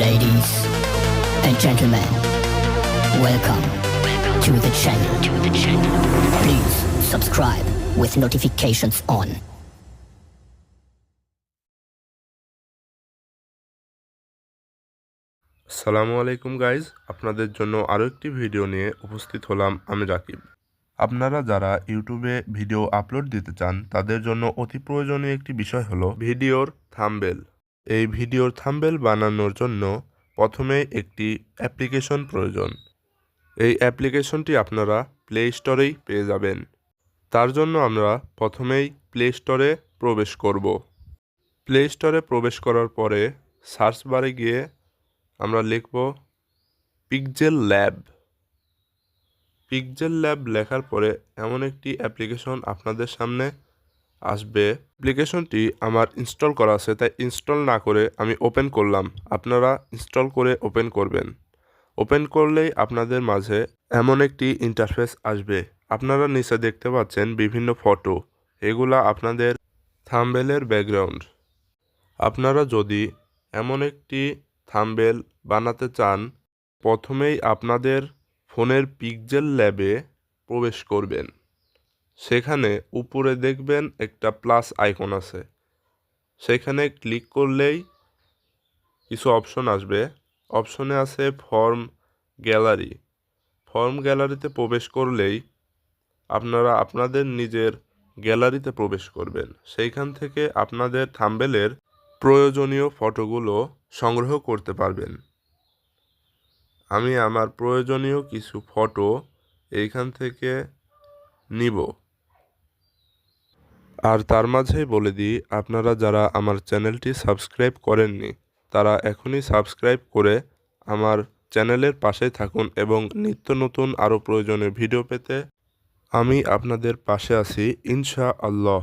Ladies and gentlemen, welcome to the channel. Please subscribe with notifications on. সালামু আলাইকুম guys আপনাদের জন্য আরও একটি ভিডিও নিয়ে উপস্থিত হলাম আমি রাকিব আপনারা যারা ইউটিউবে ভিডিও আপলোড দিতে চান তাদের জন্য অতি প্রয়োজনীয় একটি বিষয় হলো ভিডিওর থাম্বেল এই ভিডিওর থাম্বেল বানানোর জন্য প্রথমে একটি অ্যাপ্লিকেশন প্রয়োজন। এই অ্যাপ্লিকেশনটি আপনারা প্লে স্টোরেই পেয়ে যাবেন। তার জন্য আমরা প্রথমেই প্লে স্টোরে প্রবেশ করব। প্লে স্টোরে প্রবেশ করার পরে সার্চ বারে গিয়ে আমরা লিখব পিকজেল ল্যাব পিকজেল ল্যাব লেখার পরে এমন একটি অ্যাপ্লিকেশন আপনাদের সামনে আসবে। অ্যাপ্লিকেশনটি আমার ইনস্টল করা আছে, তাই ইনস্টল না করে আমি ওপেন করলাম। আপনারা ইনস্টল করে ওপেন করবেন। ওপেন করলেই আপনাদের মাঝে এমন একটি ইন্টারফেস আসবে। আপনারা নিচে দেখতে পাচ্ছেন বিভিন্ন ফটো। এগুলা আপনাদের থাম্বেলের ব্যাকগ্রাউন্ড। আপনারা যদি এমন একটি থাম্বেল বানাতে চান, প্রথমেই আপনাদের ফোনের পিকজেল ল্যাবে প্রবেশ করবেন। সেখানে উপরে দেখবেন একটা প্লাস আইকন আছে। সেখানে ক্লিক করলেই কিছু অপশন আসবে। অপশনে আছে ফর্ম গ্যালারি ফর্ম গ্যালারিতে প্রবেশ করলেই আপনারা আপনাদের নিজের গ্যালারিতে প্রবেশ করবেন। সেইখান থেকে আপনাদের থাম্বেলের প্রয়োজনীয় ফটোগুলো সংগ্রহ করতে পারবেন। আমি আমার প্রয়োজনীয় কিছু ফটো এইখান থেকে নিব। আর তার মাঝেই বলে দিই, আপনারা যারা আমার চ্যানেলটি সাবস্ক্রাইব করেননি, তারা এখনই সাবস্ক্রাইব করে আমার চ্যানেলের পাশে থাকুন এবং নিত্য নতুন আরও প্রয়োজনীয় ভিডিও পেতে আমি আপনাদের পাশে আছি ইনশা আল্লাহ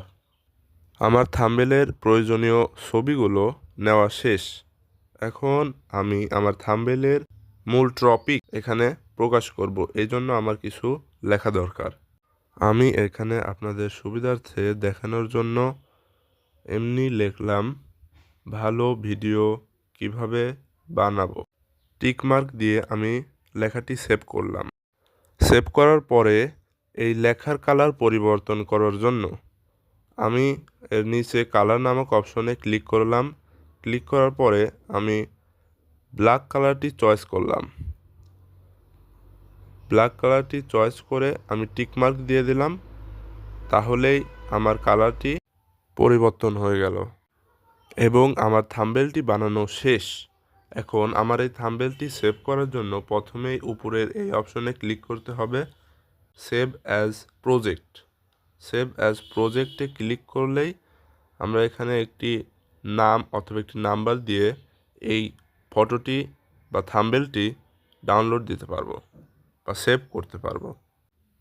আমার থাম্বেলের প্রয়োজনীয় ছবিগুলো নেওয়া শেষ। এখন আমি আমার থাম্বেলের মূল টপিক এখানে প্রকাশ করব এই জন্য আমার কিছু লেখা দরকার। আমি এখানে আপনাদের সুবিধার্থে দেখানোর জন্য এমনি লিখলাম, ভালো ভিডিও কীভাবে বানাবো? টিকমার্ক দিয়ে আমি লেখাটি সেভ করলাম। সেভ করার পরে এই লেখার কালার পরিবর্তন করার জন্য আমি এর নিচে কালার নামক অপশনে ক্লিক করলাম। ক্লিক করার পরে আমি ব্ল্যাক কালারটি চয়েস করলাম। ব্ল্যাক কালারটি চয়েস করে আমি টিকমার্ক দিয়ে দিলাম, তাহলেই আমার কালারটি পরিবর্তন হয়ে গেল। এবং আমার থাম্বেলটি বানানো শেষ। এখন আমার এই থাম্বেলটি সেভ করার জন্য প্রথমেই উপরের এই অপশনে ক্লিক করতে হবে save as project save as প্রজেক্টে ক্লিক করলেই আমরা এখানে একটি নাম অথবা একটি নাম্বার দিয়ে এই ফটোটি বা থাম্বেলটি ডাউনলোড দিতে পারব। বা সেভ করতে পারব।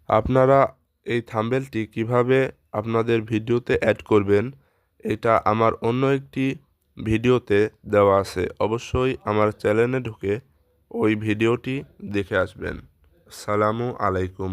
আপনারা এই থাম্বেলটি কীভাবে আপনাদের ভিডিওতে অ্যাড করবেন, এটা আমার অন্য একটি ভিডিওতে দেওয়া আছে। অবশ্যই আমার চ্যানেলে ঢুকে ওই ভিডিওটি দেখে আসবেন। সালামু আলাইকুম।